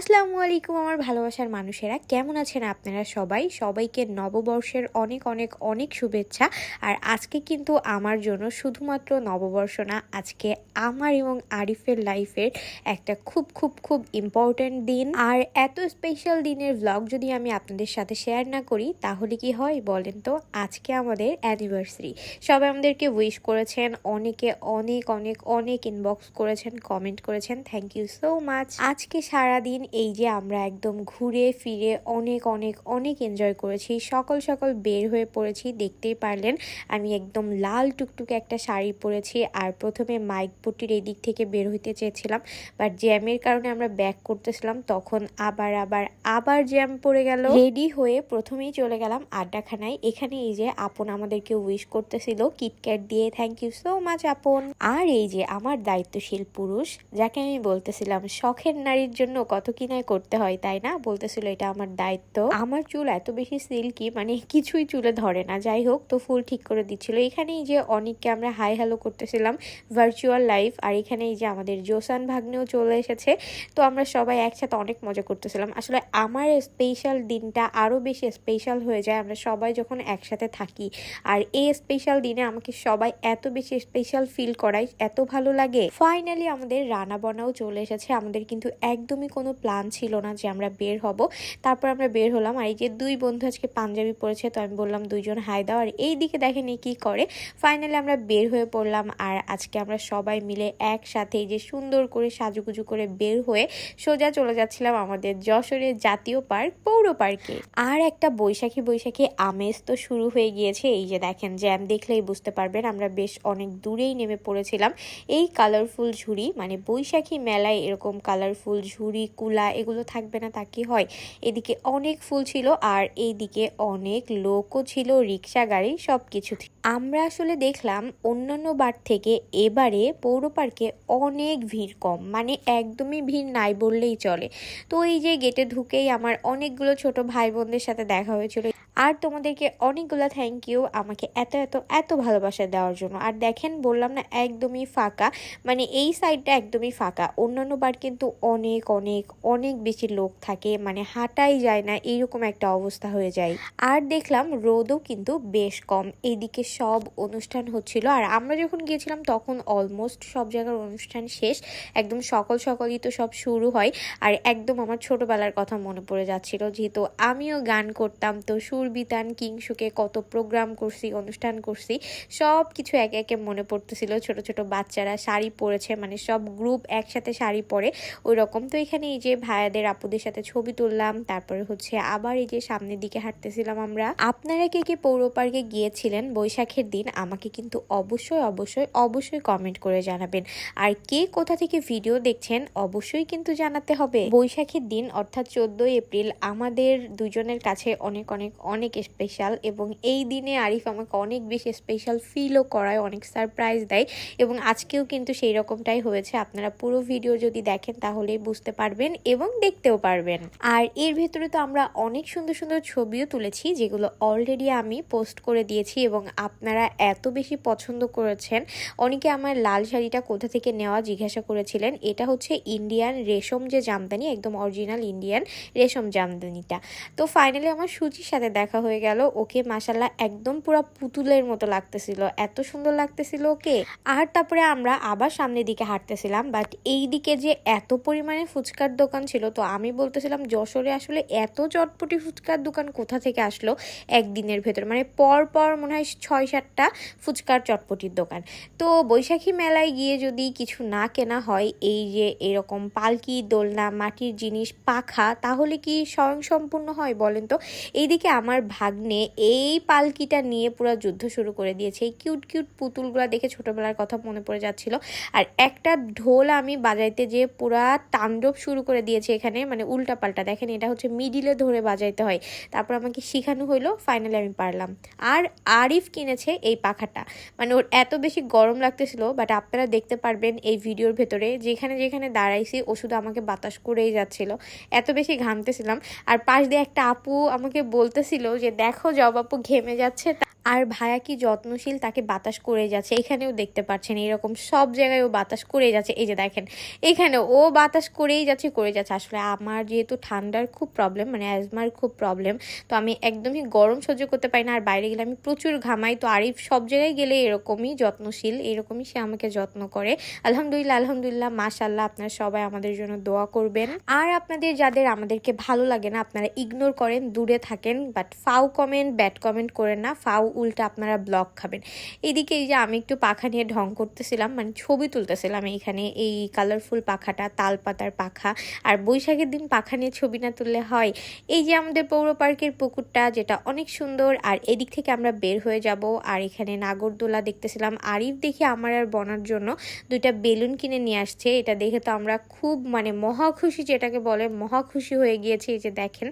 আসসালামু আলাইকুম আমার ভালোবাসার মানুষেরা। কেমন আছেন আপনারা সবাই? সবাইকে নববর্ষের অনেক অনেক অনেক শুভেচ্ছা। আর আজকে কিন্তু আমার জন্য শুধুমাত্র নববর্ষ না, আজকে আমার এবং আরিফের লাইফের একটা খুব খুব খুব ইম্পর্ট্যান্ট দিন। আর এত স্পেশাল দিনের ভ্লগ যদি আমি আপনাদের সাথে শেয়ার না করি, তাহলে কি হয় বলেন তো? আজকে আমাদের অ্যানিভার্সারি সবাই আমাদেরকে উইশ করেছেন, অনেকে অনেক অনেক অনেক ইনবক্স করেছেন কমেন্ট করেছেন। থ্যাংক ইউ সো মাচ আজকে সারাদিন এই যে আমরা একদম ঘুরে ফিরে অনেক অনেক অনেক এনজয় করেছি। সকাল সকাল বের হয়ে পড়েছি, দেখতেই পারলেন আমি একদম লাল টুকটুকে একটা শাড়ি পরেছি আর প্রথমে মাইক পট্টির এই দিক থেকে বের হইতে চেয়েছিলাম। বাট জ্যামের কারণে আমরা ব্যাক করতেছিলাম, তখন আবার আবার আবার জ্যাম পড়ে গেল। রেডি হয়ে প্রথমেই চলে গেলাম আড্ডাখানায়। এখানে এই যে আপন আমাদেরকে উইশ করতেছিল কিটক্যাট দিয়ে থ্যাংক ইউ সো মাচ আপন। আর এই যে আমার দায়িত্বশীল পুরুষ, যাকে আমি বলতেছিলাম, শখের নারীর জন্য কত কিনায় করতে হয়, তাই না? বলতেছিল এটা আমার দায়িত্ব। আমার চুল এত বেশি সিল্কি মানে কিছুই চুলে ধরে না। যাই হোক, তো ফুল ঠিক করে দিচ্ছিল। এখানেই যে অনেককে আমরা হাই হ্যালো করতেছিলাম ভার্চুয়াল লাইফ আর এখানে এই যে আমাদের জোসান ভাগ্নেও চলে এসেছে। তো আমরা সবাই একসাথে অনেক মজা করতেছিলাম। আসলে আমার স্পেশাল দিনটা আরও বেশি স্পেশাল হয়ে যায়। আমরা সবাই যখন একসাথে থাকি, আর এই স্পেশাল দিনে আমাকে সবাই এত বেশি স্পেশাল ফিল করায়, এত ভালো লাগে। ফাইনালি আমাদের রানা বনাও চলে এসেছে। আমাদের কিন্তু একদমই কোনো প্ল্যান ছিল না যে আমরা বের হব। তারপর আমরা বের হলাম আর এই যে দুই বন্ধু আজকে পাঞ্জাবি পরেছে, তো আমি বললাম দুইজন হাই দাও। আর এই দিকে দেখেন কী করে। ফাইনালি আমরা বের হয়ে পড়লাম আর আজকে আমরা সবাই মিলে একসাথে এই যে সুন্দর করে সাজুগুজু করে বের হয়ে সোজা চলে যাচ্ছিলাম আমাদের যশোরের জাতীয় পার্ক, পৌর পার্কে। আর একটা বৈশাখী বৈশাখী আমেজ তো শুরু হয়ে গিয়েছে। এই যে দেখেন জ্যাম দেখলেই বুঝতে পারবেন, আমরা বেশ অনেক দূরেই নেমে পড়েছিলাম। এই কালারফুল ঝুড়ি মানে বৈশাখী মেলায় এরকম কালারফুল ঝুড়ি, কুলা এগুলো থাকবে না, তা কি হয়? এদিকে অনেক ফুল ছিল আর এইদিকে অনেক লোকও ছিল, রিক্সা, গাড়ি সব কিছু আমরা আসলে দেখলাম অন্যান্য বার থেকে এবারে পৌর পার্কে অনেক ভিড় কম মানে একদমই ভিড় নাই বললেই চলে। তো এই যে গেটে ঢুকেই আমার অনেকগুলো ছোট ভাই বোনদের সাথে দেখা হয়েছিল। আর তোমাদেরকে অনেকগুলো থ্যাংক ইউ আমাকে এত এত এত ভালোবাসা দেওয়ার জন্য। আর দেখেন, বললাম না, একদমই ফাঁকা। মানে এই সাইডটা একদমই ফাঁকা। অন্যান্য বার কিন্তু অনেক অনেক অনেক বেশি লোক থাকে। মানে হাঁটাই যায় না, এইরকম একটা অবস্থা হয়ে যায়। আর দেখলাম, রোদও কিন্তু বেশ কম। এইদিকে সব অনুষ্ঠান হচ্ছিল। আর আমরা যখন গিয়েছিলাম, তখন অলমোস্ট সব জায়গার অনুষ্ঠান শেষ। একদম সকাল সকালই তো সব শুরু হয়। আর একদম আমার ছোটবেলার কথা মনে পড়ে যাচ্ছিল। যেহেতু আমিও গান করতাম, তো সুরবিতান কিংসুকে কত প্রোগ্রাম করছি, অনুষ্ঠান করছি সব কিছু একে একে মনে পড়তেছিল। ছোট ছোট বাচ্চারা শাড়ি পরেছে মানে সব গ্রুপ একসাথে শাড়ি পরে ওই রকম তো এখানে এই যে ভাইয়াদের, আপুদের সাথে ছবি তুললাম, তারপরে হচ্ছে আবার এই যে সামনের দিকে হাঁটতেছিলাম আমরা। আপনারা কে কে পৌর পার্কে গিয়েছিলেন বৈশাখের দিন, আমাকে কিন্তু অবশ্যই অবশ্যই অবশ্যই কমেন্ট করে জানাবেন। আর কে কোথা থেকে ভিডিও দেখছেন, অবশ্যই কিন্তু জানাতে হবে। বৈশাখের দিন, অর্থাৎ চোদ্দই এপ্রিল, আমাদের দুজনের কাছে অনেক অনেক অনেক স্পেশাল এবং এই দিনে আরিফ আমাকে অনেক বেশি স্পেশাল ফিলও করায়, অনেক সারপ্রাইজ দেয় এবং আজকেও কিন্তু সেই রকমটাই হয়েছে। আপনারা পুরো ভিডিও যদি দেখেন তাহলেই বুঝতে পারবেন এবং দেখতেও পারবেন। আর এর ভেতরে তো আমরা অনেক সুন্দর সুন্দর ছবিও তুলেছি, যেগুলো অলরেডি আমি পোস্ট করে দিয়েছি এবং আপনারা এত বেশি পছন্দ করেছেন। অনেকে আমার লাল শাড়িটা কোথা থেকে নেওয়া জিজ্ঞাসা করেছিলেন, এটা হচ্ছে ইন্ডিয়ান রেশম যে জামদানি, একদম অরিজিনাল ইন্ডিয়ান রেশম জামদানিটা। তো ফাইনালি আমার সুচির সাথে দেখা হয়ে গেল। ওকে মাসাল্লাহ একদম পুরো পুতুলের মতো লাগতেছিল। এত সুন্দর লাগতেছিল ওকে। আর তারপরে আমরা আবার সামনের দিকে হাঁটতেছিলাম। বাট এই দিকে যে এত পরিমাণে ফুচকার দোকান ছিল, তো আমি বলতেছিলাম, যশোরে আসলে এত চটপটি ফুচকার দোকান কোথা থেকে আসলো একদিনের ভেতর? মানে পর পর মনে হয় ছয় সাতটা ফুচকার চটপটির দোকান। তো বৈশাখী মেলায় গিয়ে যদি কিছু না কেনা হয়, এই যে এরকম পালকি, দোলনা, মাটির জিনিস, পাখা, তাহলে কি স্বয়ংসম্পূর্ণ হয় বলেন তো? এইদিকে আমার ভাগ্নে এই পালকিটা নিয়ে পুরো যুদ্ধ শুরু করে দিয়েছে। এই কিউট কিউট পুতুলগুলো দেখে ছোটবেলার কথা মনে পড়ে যাচ্ছিল। আর একটা ঢোল আমি বাজাইতে যে পুরা তাণ্ডব শুরু করে দিয়েছে এখানে মানে উল্টা পাল্টা। দেখেন, এটা হচ্ছে মিডিলে ধরে বাজাইতে হয়। তারপর আমাকে শেখানো হলো ফাইনালি আমি পারলাম। আর আরিফ কিনেছে এই পাখাটা। মানে ওর এত বেশি গরম লাগতেছিল বাট আপনারা দেখতে পারবেন এই ভিডিওর ভেতরে, যেখানে যেখানে দাঁড়াইছি, ও শুধু আমাকে বাতাস করেই যাচ্ছিল। এত বেশি ঘামতেছিলাম। আর পাশ দিয়ে একটা আপু আমাকে বলতেছিল যে দেখো জবাপু ঘেমে যাচ্ছে আর ভায়া কি যত্নশীল? তাকে বাতাস করে যাচ্ছে। এখানেও দেখতে পাচ্ছেন এরকম সব জায়গায় ও বাতাস করে যাচ্ছে। এই যে দেখেন, এখানে ও বাতাস করেই যাচ্ছে করে যাচ্ছে। আসলে আমার যেহেতু ঠান্ডার খুব প্রবলেম মানে অ্যাজমার খুব প্রবলেম তো আমি একদমই গরম সহ্য করতে পারি না। আর বাইরে গেলে আমি প্রচুর ঘামাই। তো আরিফ সব জায়গায় গেলে এরকমই যত্নশীল, এরকমই সে আমাকে যত্ন করে। আলহামদুলিল্লাহ আলহামদুলিল্লাহ মাশাল্লাহ আপনারা সবাই আমাদের জন্য দোয়া করবেন। আর আপনাদের যাদের আমাদেরকে ভালো লাগে না, আপনারা ইগনোর করেন, দূরে থাকেন বাট ফাউ কমেন্ট ব্যাড কমেন্ট করেন না। ফাউ উল্টা আপনারা ব্লক খাবেন। এদিকে এই যে আমি একটু পাখা নিয়ে ঢং করতেছিলাম মানে ছবি তুলতেছিলাম এইখানে, এই কালারফুল পাখাটা তাল পাতার পাখা, আর বৈশাখের দিন পাখা নিয়ে ছবি না তুললে হয়। এই যে আমাদের পৌর পার্কের পুকুরটা, যেটা অনেক সুন্দর, আর এদিক থেকে আমরা বের হয়ে যাব, আর এখানে নাগরদোলা দেখতেছিলাম। আরিফ দেখে আমার আর বনার জন্য দুইটা বেলুন কিনে নিয়ে আসছে। এটা দেখে তো আমরা খুব মানে মহা খুশি, যেটাকে বলে মহা খুশি হয়ে গিয়েছি, এই যে দেখেন।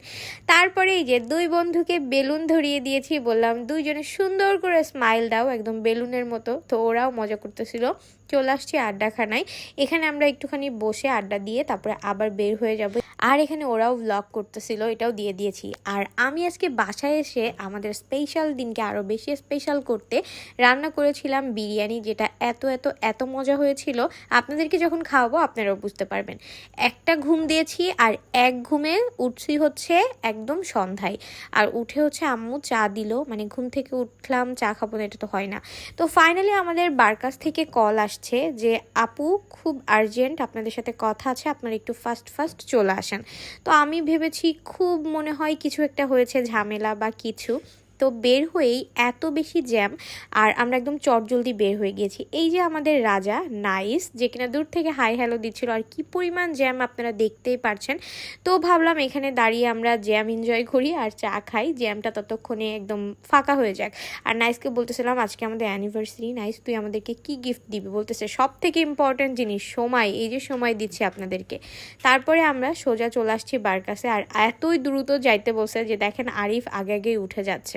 তারপরে এই যে দুই বন্ধুকে বেলুন ধরিয়ে দিয়েছি, বললাম দুইজনে সুন্দর করে স্মাইল দাও একদম বেলুনের মতো। তো ওরাও মজা করতেছিল। চলে আসছি আড্ডাখানায়। এখানে আমরা একটুখানি বসে আড্ডা দিয়ে তারপরে আবার বের হয়ে যাব। আর এখানে ওরাও ব্লগ করতেছিল, এটাও দিয়ে দিয়েছি। আর আমি আজকে বাসায় এসে আমাদের স্পেশাল দিনকে আরও বেশি স্পেশাল করতে রান্না করেছিলাম বিরিয়ানি, যেটা এত এত এত মজা হয়েছিল। আপনাদেরকে যখন খাওয়াবো আপনারাও বুঝতে পারবেন। একটা ঘুম দিয়েছি আর এক ঘুমে উঠছি হচ্ছে একদম সন্ধ্যায়। আর উঠে হচ্ছে আম্মু চা দিল মানে ঘুম থেকে উঠলাম, চা খাব এটা তো হয় না। তো ফাইনালি আমাদের বারকাস থেকে কল আসছে যে, আপু, খুব আর্জেন্ট আপনাদের সাথে কথা আছে, আপনারা একটু ফাস্ট ফাস্ট চলে আসেন। তো আমি ভেবেছি খুব মনে হয় কিছু একটা হয়েছে, ঝামেলা বা কিছু। তো বের হয়েই এত বেশি জ্যাম আর আমরা একদম চটজলদি বের হয়ে গিয়েছি। এই যে আমাদের রাজা, নাইস, যে কিনা দূর থেকে হাই হ্যালো দিচ্ছিল আর কি পরিমাণ জ্যাম আপনারা দেখতেই পারছেন। তো ভাবলাম এখানে দাঁড়িয়ে আমরা জ্যাম এনজয় করি আর চা খাই। জ্যামটা ততক্ষণে একদম ফাঁকা হয়ে যাক। আর নাইসকে বলতেছিলাম, আজকে আমাদের অ্যানিভার্সারি নাইস, তুই আমাদেরকে কি গিফট দিবি? বলতেছে সব থেকে ইম্পর্ট্যান্ট জিনিস, সময়, এই যে সময় দিচ্ছি আপনাদেরকে। তারপরে আমরা সোজা চলে আসছি বারকাসে আর এতই দ্রুত যাইতে বসে যে দেখেন আরিফ আগে আগেই উঠে যাচ্ছে।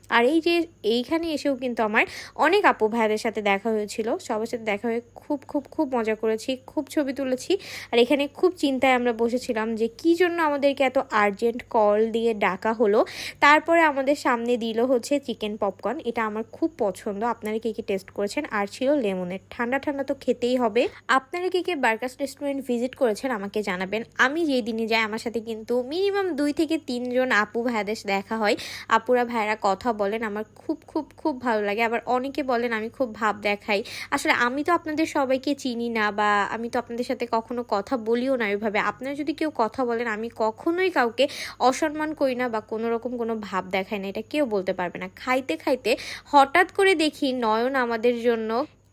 আর এই যে এইখানে এসেও কিন্তু আমার অনেক আপু ভাইদের সাথে দেখা হয়েছিল। সবার সাথে দেখা হয়ে খুব খুব খুব মজা করেছি, খুব ছবি তুলেছি। আর এখানে খুব চিন্তায় আমরা বসেছিলাম যে কি জন্য আমাদেরকে এত আর্জেন্ট কল দিয়ে ডাকা হলো। তারপরে আমাদের সামনে দিল হচ্ছে চিকেন পপকর্ন এটা আমার খুব পছন্দ। আপনারা কে কি টেস্ট করেছেন? আর ছিল লেমনের ঠান্ডা ঠান্ডা তো খেতেই হবে। আপনারা কে কে বার্কাস রেস্টুরেন্ট ভিজিট করেছেন আমাকে জানাবেন। আমি যেই দিনে যাই, আমার সাথে কিন্তু মিনিমাম দুই থেকে তিনজন আপু ভাইদের দেখা হয়। আপুরা ভাইরা কথা বলেন আমার খুব খুব খুব ভালো লাগে। আবার অনেকে বলেন আমি খুব ভাব দেখাই। আসলে আমি তো আপনাদের সবাইকে চিনি না বা আমি তো আপনাদের সাথে কখনো কথা বলিও না ওইভাবে। আপনারা যদি কেউ কথা বলেন, আমি কখনোই কাউকে অসম্মান করি না বা কোনো রকম কোনো ভাব দেখাই না। এটা কেউ বলতে পারবে না। খাইতে খাইতে হঠাৎ করে দেখি নয়ন আমাদের জন্য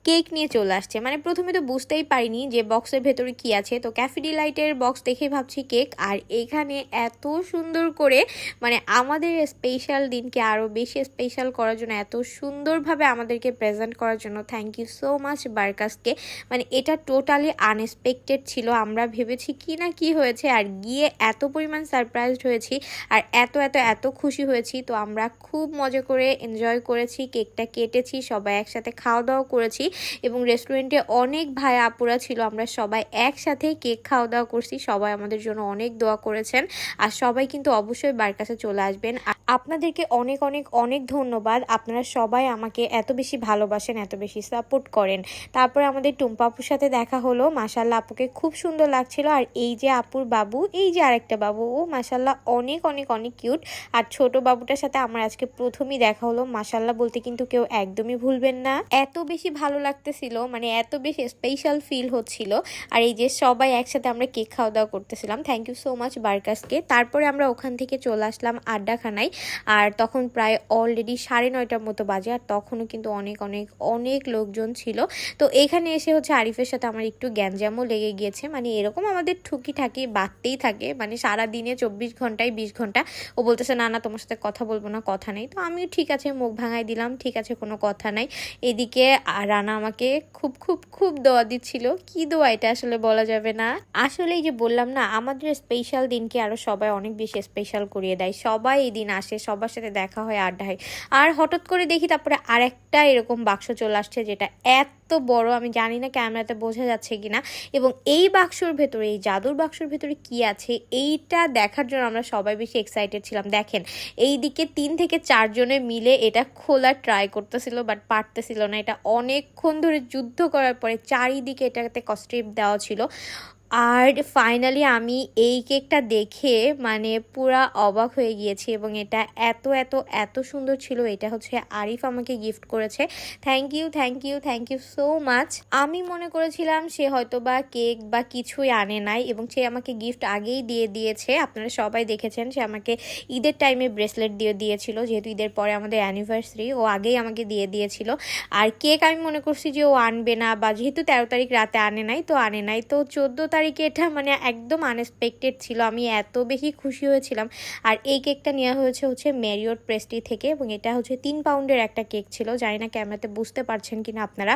কেক নিয়ে চলে আসছে। মানে প্রথমে তো বুঝতেই পারিনি যে বক্সের ভেতরে কি আছে। তো ক্যাফিডি লাইটের বক্স দেখে ভাবছি কেক। আর এখানে এত সুন্দর করে মানে আমাদের স্পেশাল দিনকে আরও বেশি স্পেশাল করার জন্য, এত সুন্দরভাবে আমাদেরকে প্রেজেন্ট করার জন্য থ্যাংক ইউ সো মাচ বার্কাসকে। মানে এটা টোটালি আনএক্সপেক্টেড ছিল। আমরা ভেবেছি কি না কি হয়েছে, আর গিয়ে এত পরিমাণ সারপ্রাইজড হয়েছি, আর এত এত এত খুশি হয়েছি। তো আমরা খুব মজা করে এনজয় করেছি, কেকটা কেটেছি, সবাই একসাথে খাওয়া দাওয়া করেছি। এবং রেস্টুরেন্টে অনেক ভাই আপুরা ছিল, আমরা সবাই একসাথে কেক খাওয়া দাওয়া করছি, সবাই আমাদের জন্য অনেক দোয়া করেছেন, আর সবাই কিন্তু অবশ্যই বার কাছে চলে আসবেন। আপনাদেরকে অনেক অনেক অনেক ধন্যবাদ, আপনারা সবাই আমাকে এত বেশি ভালোবাসেন, এত বেশি সাপোর্ট করেন। তারপরে আমাদের টুম্পা আপুর সাথে দেখা হলো মাসাল্লাহ আপুকে খুব সুন্দর লাগছিল, আর এই যে আপুর বাবু, এই যে আরেকটা বাবু, ও মাসাল্লাহ অনেক অনেক অনেক কিউট আর ছোট বাবুটার সাথে আমার আজকে প্রথমই দেখা হলো মাসাল্লাহ বলতে কিন্তু কেউ একদমই ভুলবেন না। এত বেশি ভালো লাগতেছিল মানে এত বেশি স্পেশাল ফিল হচ্ছিল। আর এই যে সবাই একসাথে আমরা কেক খাওয়া দাওয়া করতেছিলাম থ্যাংক ইউ সো মাচ বার্কাসকে। তারপরে আমরা ওখান থেকে চলে আসলাম আড্ডাখানায়, আর তখন প্রায় অলরেডি সাড়ে নয়টার মতো বাজে, আর তখনও কিন্তু অনেক অনেক অনেক লোকজন ছিল। তো এখানে এসে হচ্ছে আরিফের সাথে আমার একটু গ্যাঞ্জামও লেগে গিয়েছে মানে এরকম আমাদের ঠুকি ঠাকি বাড়তেই থাকে মানে সারা দিনে চব্বিশ ঘন্টায় বিশ ঘণ্টা। ও বলতেছে, না না, তোমার সাথে কথা বলব না, কথা নেই। তো আমিও ঠিক আছে, মুখ ভাঙাই দিলাম, ঠিক আছে, কোনো কথা নাই। এদিকে রানা আমাকে খুব খুব খুব দোয়া দিচ্ছিল। কি দোয়া এটা আসলে বলা যাবে না? আসলে যে বললাম না, আমাদের স্পেশাল দিনকে আরও সবাই অনেক বেশি স্পেশাল করিয়ে দেয়। সবাই এই দিন আসে, সবার সাথে দেখা হয়, আড্ডা হয়। আর হঠাৎ করে দেখি তারপরে আরেকটা এরকম বাক্স চলে আসছে, যেটা এত বড়, আমি জানি না ক্যামেরাতে বোঝা যাচ্ছে কিনা। এবং এই বাক্সর ভেতরে, এই জাদুর বাক্সর ভেতরে কি আছে, এইটা দেখার জন্য আমরা সবাই বেশি এক্সাইটেড ছিলাম। দেখেন এই দিকে তিন থেকে চারজনে মিলে এটা খোলার ট্রাই করতেছিল বাট পারতেছিল না। এটা অনেকক্ষণ ধরে যুদ্ধ করার পরে চারিদিকে এটাতে কস্ট্রিপ দেওয়া ছিল। আর ফাইনালি আমি এই কেকটা দেখে মানে পুরা অবাক হয়ে গিয়েছি এবং এটা এত এত এত সুন্দর ছিল। এটা হচ্ছে আরিফ আমাকে গিফট করেছে। Thank you thank you thank you so much আমি মনে করেছিলাম সে হয়তো বা কেক বা কিছুই আনে নাই এবং সে আমাকে গিফট আগেই দিয়ে দিয়েছে। আপনারা সবাই দেখেছেন সে আমাকে ঈদের টাইমে ব্রেসলেট দিয়ে দিয়েছিল, যেহেতু ঈদের পরে আমাদের অ্যানিভার্সারি ও আগেই আমাকে দিয়ে দিয়েছিল। আর কেক আমি মনে করছি যে ও আনবে না বা যেহেতু তেরো তারিখ রাতে আনে নাই, তো আনে নাই। তো চোদ্দ তারিখে এটা মানে একদম আনএক্সপেক্টেড ছিল। আমি এত বেশি খুশি হয়েছিলাম। আর এই কেকটা নেওয়া হয়েছে হচ্ছে ম্যারিওট প্রেস্টি থেকে এবং এটা হচ্ছে তিন পাউন্ডের একটা কেক ছিল। জানি না ক্যামেরাতে বুঝতে পারছেন কিনা আপনারা।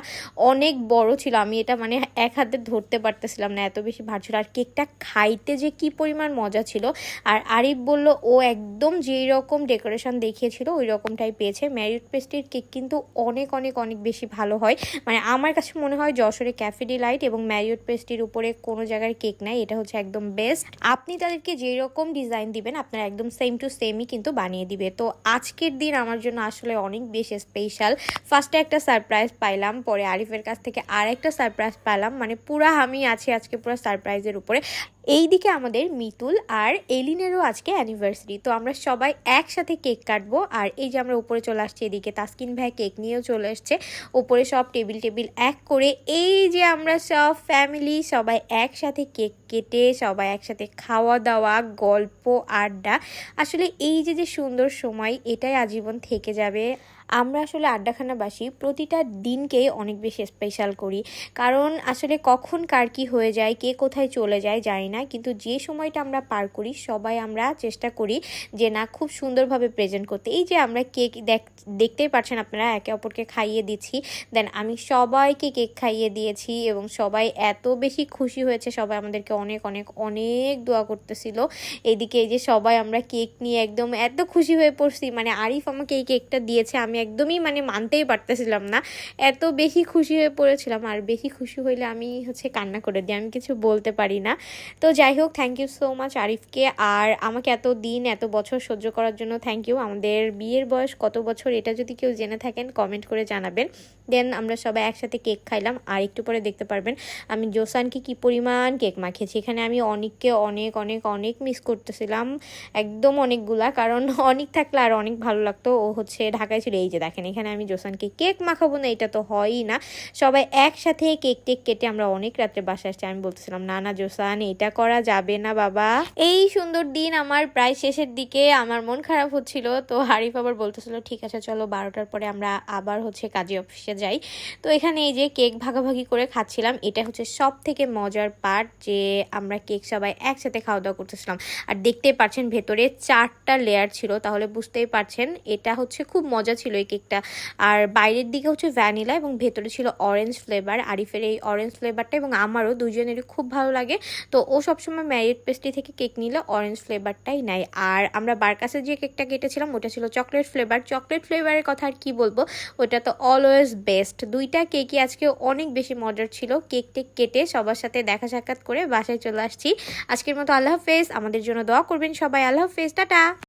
অনেক বড় ছিল। আমি এটা মানে এক হাতে ধরতে পারতেছিলাম না, এত বেশি ভার ছিল। আর কেকটা খাইতে যে কি পরিমাণ মজা ছিল। আর আরিফ বলল, ও একদম যেই রকম ডেকোরেশন দেখিয়েছিল, ওই রকমটাই পেয়েছে। ম্যারিওট পেস্ট্রির কেক কিন্তু অনেক অনেক অনেক বেশি ভালো হয়। মানে আমার কাছে মনে হয় যশোরে ক্যাফে ডিলাইট এবং ম্যারিওট পেস্ট্রির উপরে কোনো জায়গার কেক নাই, এটা হচ্ছে একদম বেস্ট আপনি তাদেরকে যেরকম ডিজাইন দিবেন, আপনারা একদম সেম টু সেমই কিন্তু বানিয়ে দিবে। তো আজকের দিন আমার জন্য আসলে অনেক বেশি স্পেশাল ফার্স্টে একটা সারপ্রাইজ পাইলাম, পরে আরিফের কাছ থেকে আর একটা সারপ্রাইজ পাইলাম। মানে পুরা আমি আছি আজকে পুরো সারপ্রাইজের উপরে। এইদিকে আমাদের মিতুল আর এলিনেরও আজকে অ্যানিভার্সারি তো আমরা সবাই একসাথে কেক কাটবো। আর এই যে আমরা উপরে চলে আসছি এদিকে, তাস্কিন ভাই কেক নিয়েও চলে এসছে। উপরে সব টেবিল টেবিল এক করে এই যে আমরা সব ফ্যামিলি সবাই একসাথে কেক কেটে, সবাই একসাথে খাওয়া দাওয়া গল্প, আড্ডা। আসলে এই যে যে সুন্দর সময়, এটাই আজীবন থেকে যাবে। আমরা আসলে আড্ডাখানাবাসী প্রতিটা দিনকেই অনেক বেশি স্পেশাল করি। কারণ আসলে কখন কার কি হয়ে যায়, কে কোথায় চলে যায় জানি না। কিন্তু যে সময়টা আমরা পার করি, সবাই আমরা চেষ্টা করি যে না খুব সুন্দরভাবে প্রেজেন্ট করতে। এই যে আমরা কেক দেখ, দেখতেই পারছেন আপনারা, একে অপরকে খাইয়ে দিচ্ছি। দেন আমি সবাইকে কেক খাইয়ে দিয়েছি এবং সবাই এত বেশি খুশি হয়েছে, সবাই আমাদেরকে অনেক অনেক অনেক দোয়া করতেছিল। এদিকে এই যে সবাই আমরা কেক নিয়ে একদম এত খুশি হয়ে পড়ছি। মানে আরিফ আমাকে এই কেকটা দিয়েছে, আমি একদমই মানে মানতেই পারতেছিলাম না। এত বেশি খুশি হয়ে পড়েছিলাম আর বেশি খুশি হইলে আমি হচ্ছে কান্না করে দিই, আমি কিছু বলতে পারি না। তো যাই হোক থ্যাংক ইউ সো মাচ আরিফকে। আর আমাকে এত দিন এত বছর সহ্য করার জন্য থ্যাংক ইউ আমাদের বিয়ের বয়স কত বছর এটা যদি কেউ জেনে থাকেন কমেন্ট করে জানাবেন। দেন আমরা সবাই একসাথে কেক খাইলাম। আর একটু পরে দেখতে পারবেন আমি জোসানকে কি পরিমাণ কেক মাখিয়েছি। এখানে আমি অনেককে অনেক অনেক অনেক মিস করতেছিলাম। একদম অনেকগুলা, কারণ অনেক থাকলে আর অনেক ভালো লাগতো। ও হচ্ছে ঢাকায় ছিল, এই যে দেখেন, এখানে আমি জোসানকে কেক মাখাবো না, এটা তো হয়ই না। সবাই একসাথে কেক টেক কেটে আমরা অনেক রাত্রে বাসা আসছি। আমি বলতেছিলাম, না না, জোসান, এটা করা যাবে না, বাবা। এই সুন্দর দিন আমার প্রায় শেষের দিকে। আমার মন খারাপ হচ্ছিল, তো হারিফ আবার বলতেছিল, ঠিক আছে, চলো বারোটার পরে আমরা আবার হচ্ছে কাজী অফিসে যাই। তো এখানে এই যে কেক ভাগাভাগি করে খাচ্ছিলাম এটা হচ্ছে সব থেকে মজার পার্ট যে আমরা কেক সবাই একসাথে খাওয়া দাওয়া করতেছিলাম। আর দেখতেই পাচ্ছেন ভেতরে চারটা লেয়ার ছিল, তাহলে বুঝতেই পারছেন, এটা হচ্ছে খুব মজা ছিল এই কেকটা। আর বাইরের দিকে হচ্ছে ভ্যানিলা এবং ভেতরে ছিল অরেঞ্জ ফ্লেভার আরিফের এই অরেঞ্জ ফ্লেভারটা এবং আমারও দুজনেরই খুব ভালো লাগে। তো ও সবসময় ম্যারিড পেস্ট্রি থেকে কেক নিলে অরেঞ্জ ফ্লেভারটাই নেয়। আর আমরা বারকাসে যে কেকটা কেটেছিলাম, ওটা ছিল চকলেট ফ্লেভার চকলেট ফ্লেভারের কথা আর কি বলব? ওটা তো অলওয়েজ বেস্ট দুইটা কেকই আজকে অনেক বেশি মজার ছিল। কেক টেক কেটে সবার সাথে দেখা সাক্ষাৎ করে বাসায় চলে আসছি। আজকের মতো আল্লাহ হাফেজ। আমাদের জন্য দোয়া করবেন সবাই। আল্লাহ হাফেজ। টাটা।